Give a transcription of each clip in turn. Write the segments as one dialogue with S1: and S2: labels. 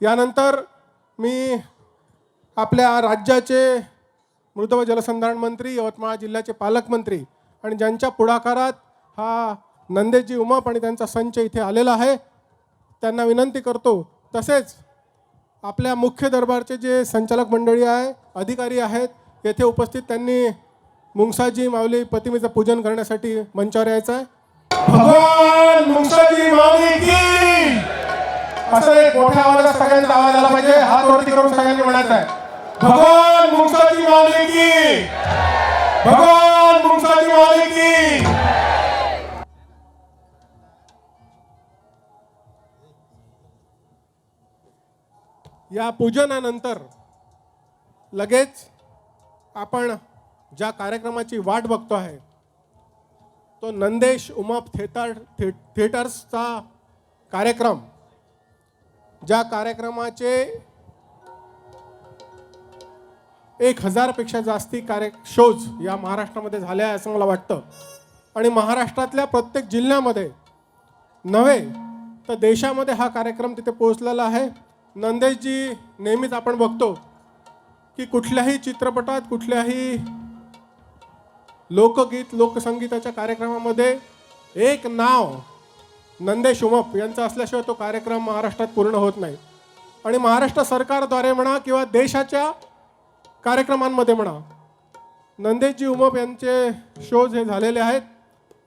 S1: यानंतर मी आपल्या राज्याचे मृद व जलसंधारण मंत्री यवतमाळ जिल्ह्याचे पालकमंत्री आणि ज्यांच्या पुढाकारात हा नंदेजी उमप आणि त्यांचा संच इथे आलेला आहे त्यांना विनंती करतो. तसेच आपल्या मुख्य दरबारचे जे संचालक मंडळी आहे अधिकारी आहेत येथे उपस्थित त्यांनी मुंगसाजी माऊली प्रतिमेचं पूजन करण्यासाठी मंचावर यायचं आहे. भगवान मुंगसाजी माऊली की! असं एक मोठ्या आवाजात सगळ्यांचा आवाज आला पाहिजे. हात वरती करून सगळ्यांनी म्हणायचं आहे. भगवान मुंगसाजी मालिकी भगवान मुंगसाजी मालिकी या पूजनानंतर लगेच आपण ज्या कार्यक्रमाची वाट बघतो आहे तो नंदेश उमप थेटर थे थिएटर्सचा कार्यक्रम ज्या कार्यक्रमाचे एक हजारपेक्षा जास्ती कार्य शोज या महाराष्ट्रामध्ये झाले आहे असं मला वाटतं. आणि महाराष्ट्रातल्या प्रत्येक जिल्ह्यामध्ये नव्हे तर देशामध्ये हा कार्यक्रम तिथे पोहोचलेला आहे. नंदेशजी नेहमीच आपण बघतो की कुठल्याही चित्रपटात कुठल्याही लोकगीत लोकसंगीताच्या कार्यक्रमामध्ये एक नाव नंदेश उमप यांचा असल्याशिवाय तो कार्यक्रम महाराष्ट्रात पूर्ण होत नाही. आणि महाराष्ट्र सरकारद्वारे म्हणा किंवा देशाच्या कार्यक्रमांमध्ये म्हणा नंदेशजी उमप यांचे शोज हे झालेले आहेत.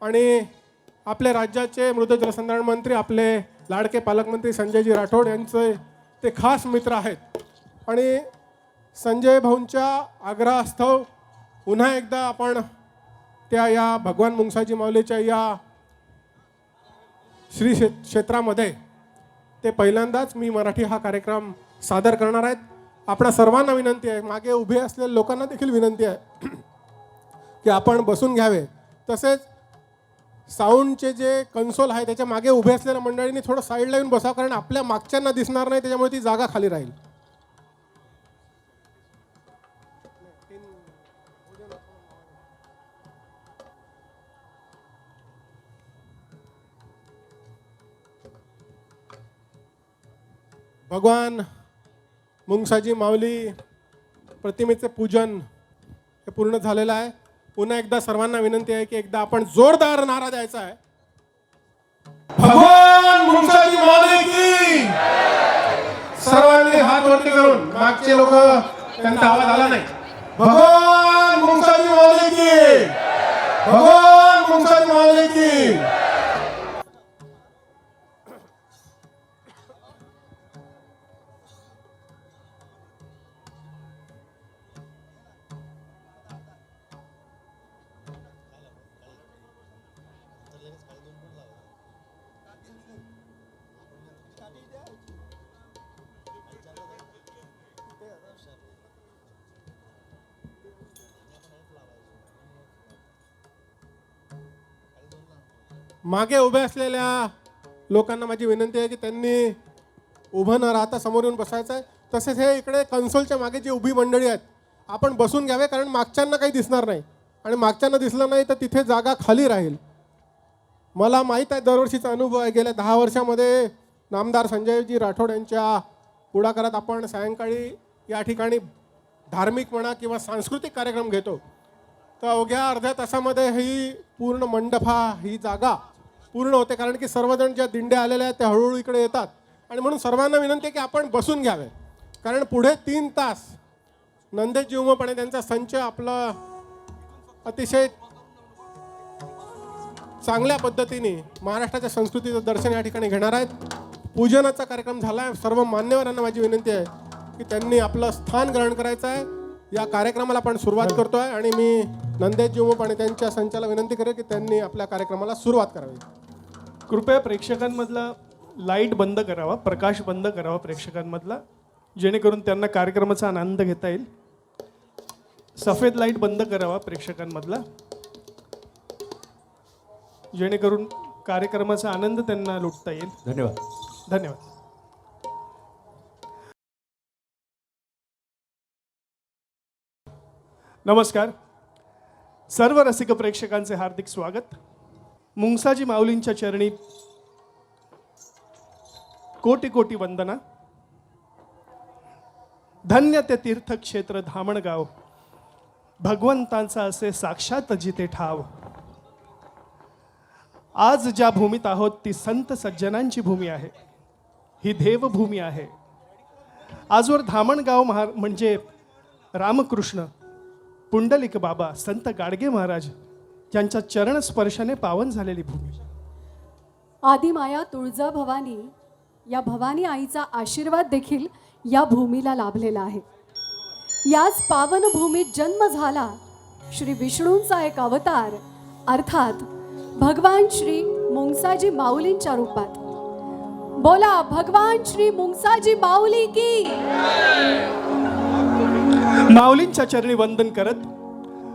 S1: आणि आपल्या राज्याचे मृद जलसंधारण मंत्री आपले लाडके पालकमंत्री संजयजी राठोड यांचे ते खास मित्र आहेत. आणि संजय भाऊंच्या आग्रहास्तव पुन्हा एकदा आपण त्या या भगवान मुंगसाजी माऊलीच्या या श्री क्षे क्षेत्रामध्ये ते पहिल्यांदाच मी मराठी हा कार्यक्रम सादर करणार आहेत. आपणा सर्वांना विनंती आहे. मागे उभे असलेल्या लोकांना देखील विनंती आहे की आपण बसून घ्यावे. तसेच साऊंडचे जे कन्सोल आहे त्याच्यामागे उभे असलेल्या मंडळींनी थोडं साईडला येऊन बसावं कारण आपल्या मागच्यांना दिसणार नाही त्याच्यामुळे ती जागा खाली राहील. भगवान मुंगसाजी माऊली प्रतिमेचे पूजन हे पूर्ण झालेलं आहे. पुन्हा एकदा सर्वांना विनंती आहे की एकदा आपण जोरदार नारा द्यायचा आहे. भगवान मुंगसाजी माऊली की! सर्वांनी हात वरती करून मागचे लोक त्यांचा आवाज आला नाही. भगवान मुंगसाजी माऊली की! भगवान मुंगसाजी माऊली की! मागे उभ्या असलेल्या लोकांना माझी विनंती आहे की त्यांनी उभं न राहता समोर येऊन बसायचं आहे. तसेच हे इकडे कन्सोलच्या मागे जी उभी मंडळी आहेत आपण बसून घ्यावे कारण मागच्यांना काही दिसणार नाही. आणि मागच्यांना दिसलं नाही तर तिथे जागा खाली राहील. मला माहीत आहे दरवर्षीचा अनुभव आहे. गेल्या दहा वर्षामध्ये नामदार संजयजी राठोड यांच्या पुढाकारात आपण सायंकाळी या ठिकाणी धार्मिक म्हणा किंवा सांस्कृतिक कार्यक्रम घेतो. तर अवघ्या अर्ध्या तासामध्ये ही पूर्ण मंडपा ही जागा पूर्ण होते कारण की सर्वजण ज्या दिंड्या आलेल्या आहेत त्या हळूहळू इकडे येतात. आणि म्हणून सर्वांना विनंती आहे की आपण बसून घ्यावे. कारण पुढे तीन तास नंदेश जिवमप त्यांचा संच आपला अतिशय चांगल्या पद्धतीने महाराष्ट्राच्या संस्कृतीचं दर्शन या ठिकाणी घेणार आहेत. पूजनाचा कार्यक्रम झाला आहे सर्व मान्यवरांना माझी विनंती आहे की त्यांनी आपलं स्थान ग्रहण करायचं आहे. या कार्यक्रमाला आपण सुरुवात करतोय आणि मी नंदेश जिवमप आणि त्यांच्या संचाला विनंती करेन की त्यांनी आपल्या कार्यक्रमाला सुरुवात करावी.
S2: कृपया प्रेक्षकांमधला लाइट बंद करावा प्रकाश बंद करावा प्रेक्षकांमधला जेणेकरून त्यांना कार्यक्रमाचा आनंद घेता येईल. सफेद लाइट बंद करावा प्रेक्षकांमधला जेणेकरून कार्यक्रमाचा आनंद त्यांना लुटता येईल.
S3: धन्यवाद.
S2: धन्यवाद. नमस्कार. सर्व रसिक प्रेक्षकांचे हार्दिक स्वागत. मुंगसाजी माऊलींच्या चरणी कोटी कोटी वंदना. धन्य ते तीर्थक्षेत्र धामणगाव. भगवंतांचा असे साक्षात जिथे ठाव. आज ज्या भूमीत आहोत ती संत सज्जनांची भूमी आहे. ही देवभूमी आहे. आजवर धामणगाव महा म्हणजे रामकृष्ण पुंडलिक बाबा संत गाडगे महाराज यांच्या चरण स्पर्शाने पावन झालेली भूमी.
S3: आदिमाया तुळजा भवानी या भवानी आईचा आशीर्वाद देखील या भूमीला लाभलेला आहे. याच पावन भूमीत जन्म झाला श्री विष्णूंचा एक अवतार अर्थात भगवान श्री मुंगसाजी माऊलींच्या रूपात. बोला भगवान श्री मुंगसाजी माऊली की?
S2: माऊलींच्या चरणी वंदन करत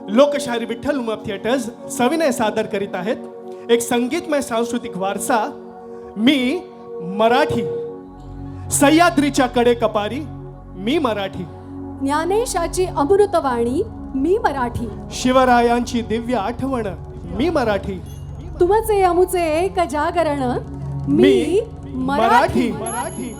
S2: लोकशाहीर विठ्ठल उमा थिएटर्स सविनय सादर करीत आहेत. एक संगीतमय सांस्कृतिक वारसा मी मराठी. सह्याद्रीच्या कडे कपारी मी मराठी.
S3: ज्ञानेशाची अमृतवाणी मी मराठी.
S2: शिवरायांची दिव्य आठवण मी मराठी.
S3: तुमचे अमुचे एक जागरण मी मराठी.
S2: मराठी.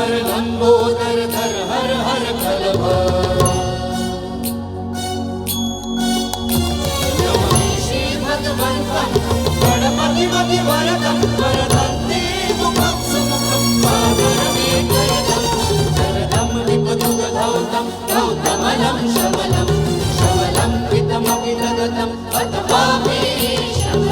S4: हर वर लंबोदर धर हर हर कलभ यमनिषि भगवन्तं गणपति मति वरदन्ते शमलं। शमलं पितमपि दगतं अतपापे शमलम्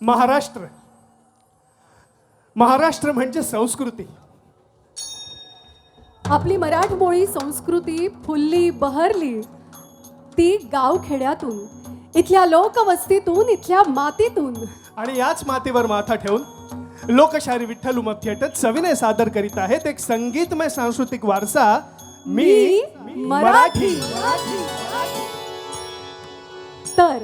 S2: महाराष्ट्र. महाराष्ट्र म्हणजे संस्कृती.
S3: आपली मराठमोळी संस्कृती फुलली बहरली ती गावखेड्यातून इथल्या लोकवस्तीतून इथल्या मातीतून.
S2: आणि याच मातीवर माथा ठेवून लोकशाही विठ्ठल उमप थिएटर सविनय सादर करीत आहेत एक संगीतमय सांस्कृतिक वारसा मी मराठी.
S3: तर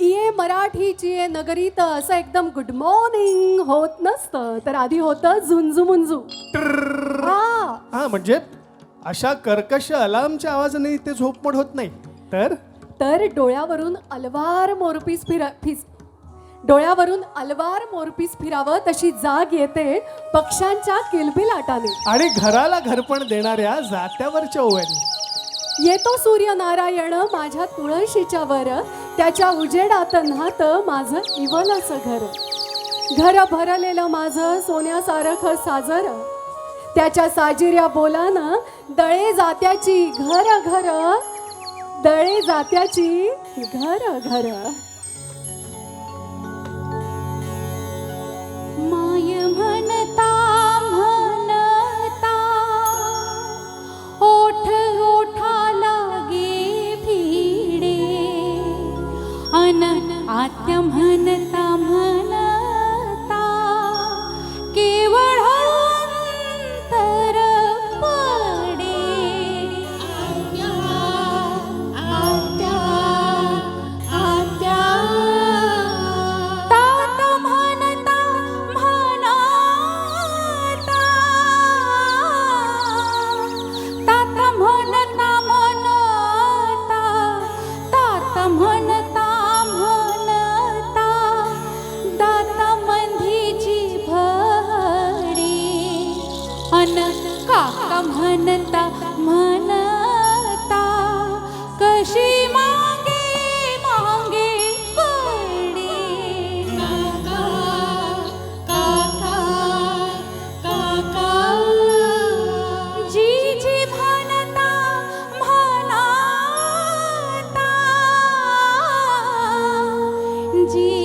S3: इये मराठीची ये नगरीत असं एकदम गुड मॉर्निंग होत नसतं. तर आधी होतं झुंजू हा
S2: हा म्हणजे अशा कर्कश अलार्मच्या आवाजाने ते झोपमोड होत नाही तर
S3: तर डोळ्यावरून अलवार मोरपीस फिर फिस डोळ्यावरून अलवार मोरपीस फिरावं तशी जाग येते पक्ष्यांच्या किलबिलाटाने.
S2: आणि घराला घरपण देणाऱ्या जात्यावरच्या ओव्यानी.
S3: येतो सूर्यनारायण माझ्या तुळशीच्या वर त्याच्या उजेडात नात माझं इवलस घर. घर भरलेलं माझं सोन्यासारखं साजर. त्याच्या साजिऱ्या बोलानं दळे जात्याची घर घर. दळे जात्याची घर घर.
S5: माय म्हणता आत्या म्हणता म्हणता म्हणता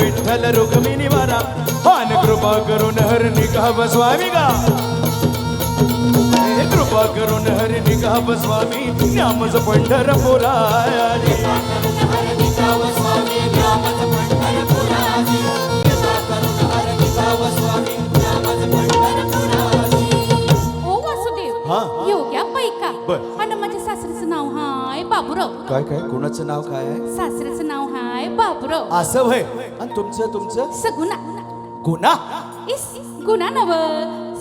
S6: विठ्ठल रुक्मिणी वारा हान कृपा करून हर निघाव स्वामी गा. हे कृपा करून हर निघाव स्वामी न्यामज पंढरपुरारी.
S5: ओ वासुदेव
S6: हा.
S5: योग्या पैका.
S6: बर.
S5: आणि माझ्या सासऱ्याचं नाव हाय बाबूराव.
S7: काय काय? कोणाचं नाव काय आहे?
S5: बाबूराव
S6: असं भय
S7: आणि तुमचं तुमचं?
S5: सगुना
S6: गुन्हा
S5: इस गुना नव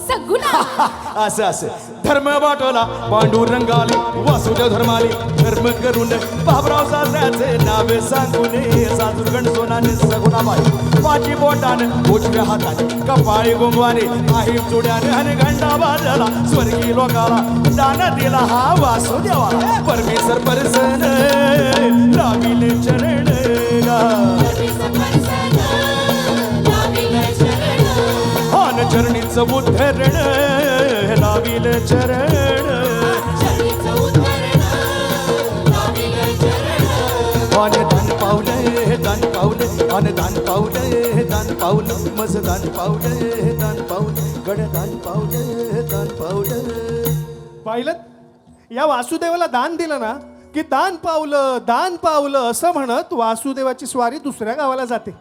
S5: सगुना
S6: असं असं. धर्म वाटोला पांडुरंगाली वासुदेव धर्माली धर्म करून बाबराव सासऱ्याचे नावे सांगून सासुरगण सोनाने सगुणाबाई पाठी बोटान उजव्या हाताने कपाळी गुंगवाने आहे चुड्याने आणि घंटा वाजला स्वर्गीय लोकाला दान दिला हा वासुदेवा परमेश्वर परसन लाविले चरण हान चरणीच उद्धरण लावील चरण. अन दान पावले दान पावले. अन दान पावले दान पावले. मज दान पावले दान पावले. गड दान पावले दान पावले.
S2: पाहिलं? या वासुदेवाला दान दिलं ना की दान पावलं दान पावलं असं म्हणत वासुदेवाची स्वारी दुसऱ्या गावाला जाते.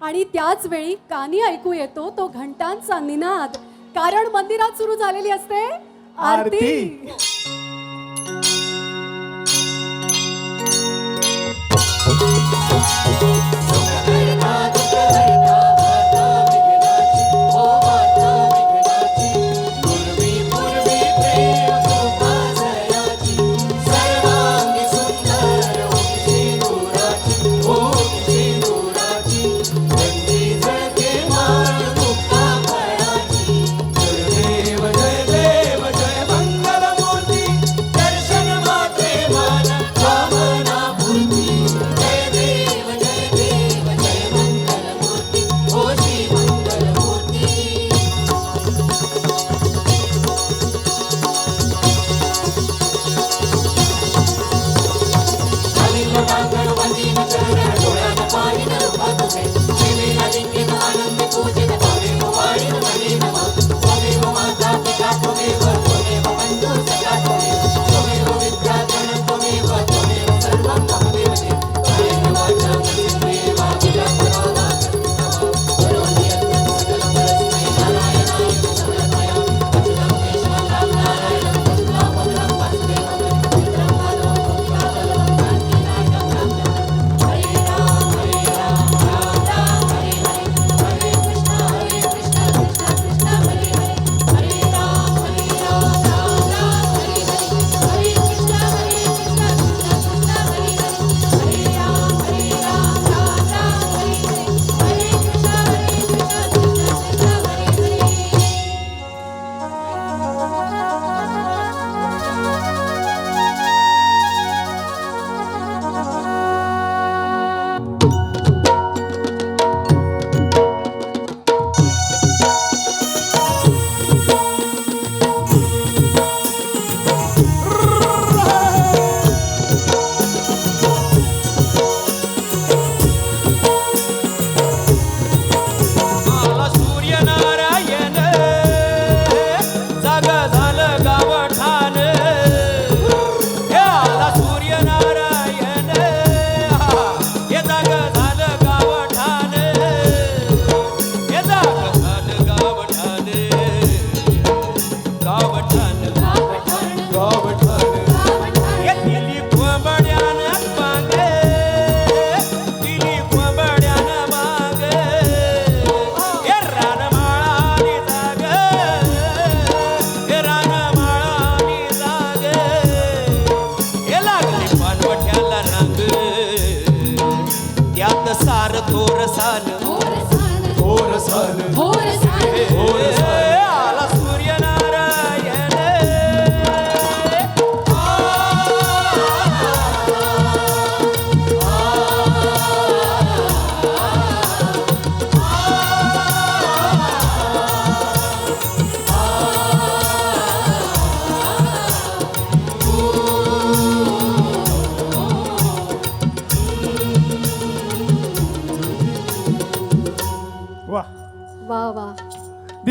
S3: आणि त्याच वेळी कानी ऐकू येतो तो घंटांचा निनाद. कारण मंदिरात सुरू झालेली असते आरती.
S2: आरती.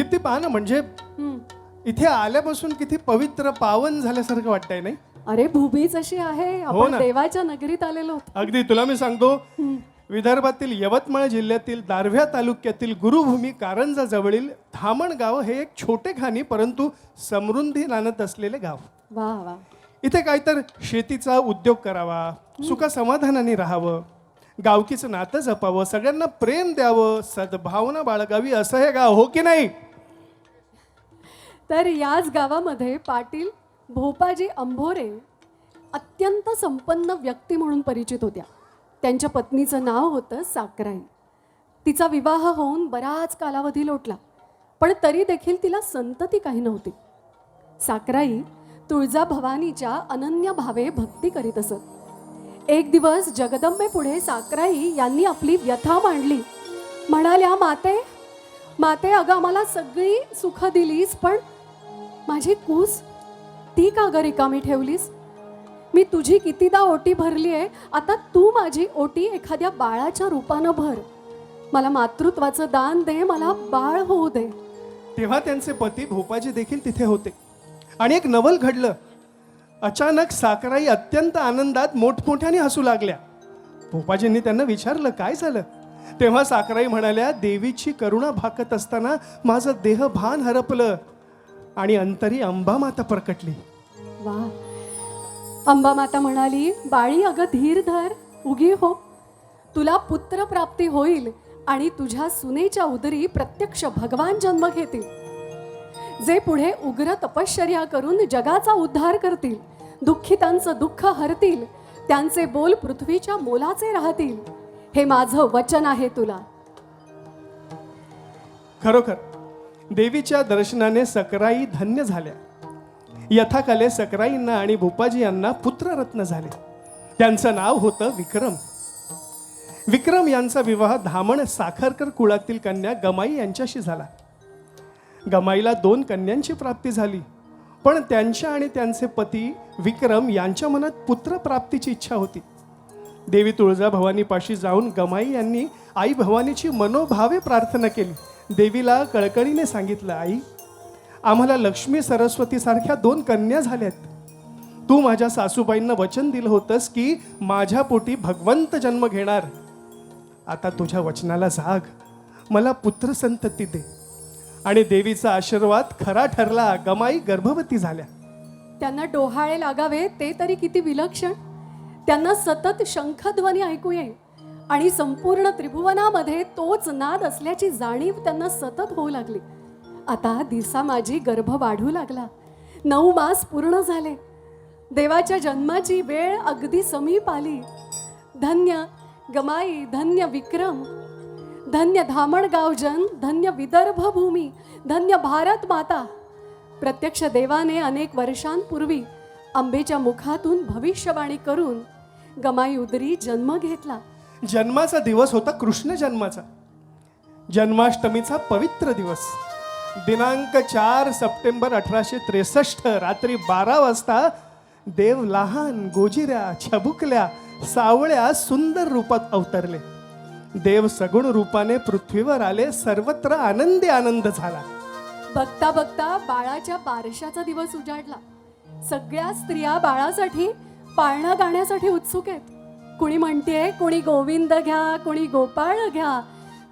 S2: दीप्ती पहा ना म्हणजे. इथे आल्यापासून किती पवित्र पावन झाल्यासारखं वाटतंय नाही?
S3: अरे भूमीच अशी आहे.
S2: हो
S3: आपण
S2: ना.
S3: देवाच्या नगरीत आलेलो आहोत.
S2: अगदी तुला मी सांगतो विदर्भातील यवतमाळ जिल्ह्यातील दारव्हा तालुक्यातील गुरुभूमी कारंजा जवळील धामण गाव हे एक छोटे खानी परंतु समृद्धी नांदत असलेले गाव.
S3: वा वा.
S2: इथे काय तर शेतीचा उद्योग करावा सुख समाधानाने राहावं गावकीचं नातं जपावं सगळ्यांना प्रेम द्यावं सद्भावना बाळगावी असं हे गाव हो की नाही?
S3: तर याच गावामध्ये पाटील भोपाजी अंभोरे अत्यंत संपन्न व्यक्ती म्हणून परिचित होत्या. त्यांच्या पत्नीचं नाव होतं साकराई. तिचा विवाह होऊन बराच कालावधी लोटला पण तरी देखील तिला संतती काही नव्हती. साकराई तुळजा भवानीच्या अनन्य भावे भक्ती करीत असत. एक दिवस जगदंबेपुढे साकराई यांनी आपली व्यथा मांडली. म्हणाल्या माते माते अगं आम्हाला सगळी सुख दिलीस पण माझी कूस? ती का ग रिकामी ठेवलीस? मी तुझी कितीदा ओटी भरली आहे आता तू माझी ओटी एखाद्या बाळाच्या रूपानं भर. मला मातृत्वाचं दान दे मला बाळ होऊ दे.
S2: तेव्हा त्यांचे पती भोपाजी देखील तिथे होते. आणि एक नवल घडलं. अचानक साकराई अत्यंत आनंदात मोठमोठ्याने हसू लागल्या. भोपाजींनी त्यांना विचारलं काय झालं? तेव्हा साकराई म्हणाल्या देवीची करुणा भाकत असताना माझं देह भान हरपलं. आणि अंतरी अंबा माता प्रकटली.
S3: वा. अंबा माता म्हणाली बाळी अगं धीर धर उगी हो. तुला पुत्र प्राप्ती होईल आणि तुझ्या सुनेच्या उदरी प्रत्यक्ष भगवान जन्म घेतील. जे पुढे उग्र तपश्चर्या करून जगाचा उद्धार करतील दुःखितांचं दुःख हरतील त्यांचे बोल पृथ्वीच्या मोलाचे राहतील. हे माझं वचन आहे तुला.
S2: खरोखर देवीच्या दर्शनाने सकराई धन्य झाल्या. यथाकाले सकराईंना आणि भूपाजी यांना पुत्ररत्न झाले. त्यांचं नाव होतं विक्रम. विक्रम यांचा विवाह धामण साखरकर कुळातील कन्या गमाई यांच्याशी झाला. गमाईला दोन कन्यांची प्राप्ती झाली. पण त्यांच्या आणि त्यांचे पती विक्रम यांच्या मनात पुत्रप्राप्तीची इच्छा होती. देवी तुळजा भवानीपाशी जाऊन गमाई यांनी आई भवानीची मनोभावे प्रार्थना केली. देवीला कळकळीने सांगितलं आई आम्हाला लक्ष्मी सरस्वतीसारख्या दोन कन्या झाल्यात. तू माझ्या सासूबाईंना वचन दिलं होतंस की माझ्या पोटी भगवंत जन्म घेणार. आता तुझ्या वचनाला जाग. मला पुत्र संतती दे. आणि देवीचा आशीर्वाद खरा ठरला गमाई गर्भवती झाल्या.
S3: त्यांना डोहाळे लागावे ते तरी किती विलक्षण. त्यांना सतत शंखध्वनी ऐकू येईल. आणि संपूर्ण त्रिभुवनामध्ये तोच नाद असल्याची जाणीव त्यांना सतत होऊ लागली. आता दिसा माझी गर्भ वाढू लागला. नऊ मास पूर्ण झाले. देवाच्या जन्माची वेळ अगदी समीप आली. धन्य गमाई धन्य विक्रम धन्य धामणगावजन धन्य विदर्भ भूमी धन्य भारत माता. प्रत्यक्ष देवाने अनेक वर्षांपूर्वी आंबेच्या मुखातून भविष्यवाणी करून गमाई उदरी जन्म घेतला.
S2: जन्माचा दिवस होता कृष्ण जन्माचा. जन्माष्टमीचा पवित्र दिवस. दिनांक चार सप्टेंबर अठराशे त्रेसष्ट रात्री बारा वाजता देव लहान गोजिऱ्या छबुकल्या सावळ्या सुंदर रूपात अवतरले. देव सगुण रूपाने पृथ्वीवर आले सर्वत्र आनंदी आनंद झाला.
S3: बघता बघता बाळाच्या बारशाचा दिवस उजाडला. सगळ्या स्त्रिया बाळासाठी पाळणा गाण्यासाठी उत्सुक आहेत. कुणी म्हणतेय कुणी गोविंद घ्या कुणी गोपाळ घ्या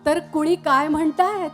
S3: तर कुणी काय म्हणतायत?